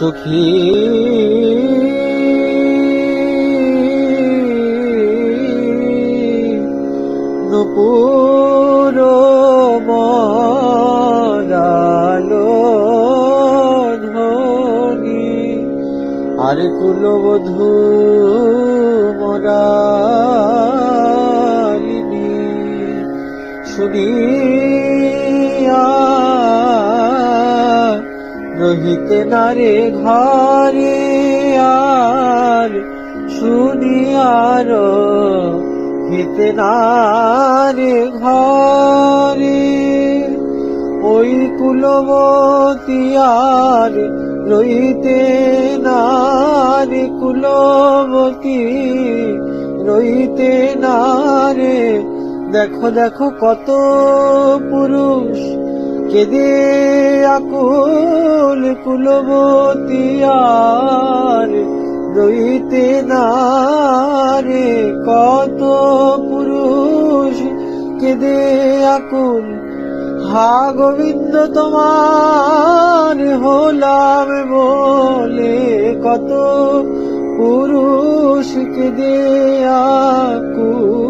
সুখী। নুপুর মরালো ধ্বনি আর কুলবধূ মরালিনী। শুনিয়া রহিতে নারে ঘরে আর শুনি শুনিয়ার হিতে নারে ঘরে। ওই কুলবতী আর রইতে নারে কুলবতী রইতে নারে দেখো দেখো কত পুরুষ কেদে আকুল কুলবতী আর রইতে নারে কত পুরুষ কেদে আকুল। হা গোবিন্দ, তোমার হলাম বলে কত পুরুষ কেদে আকুল।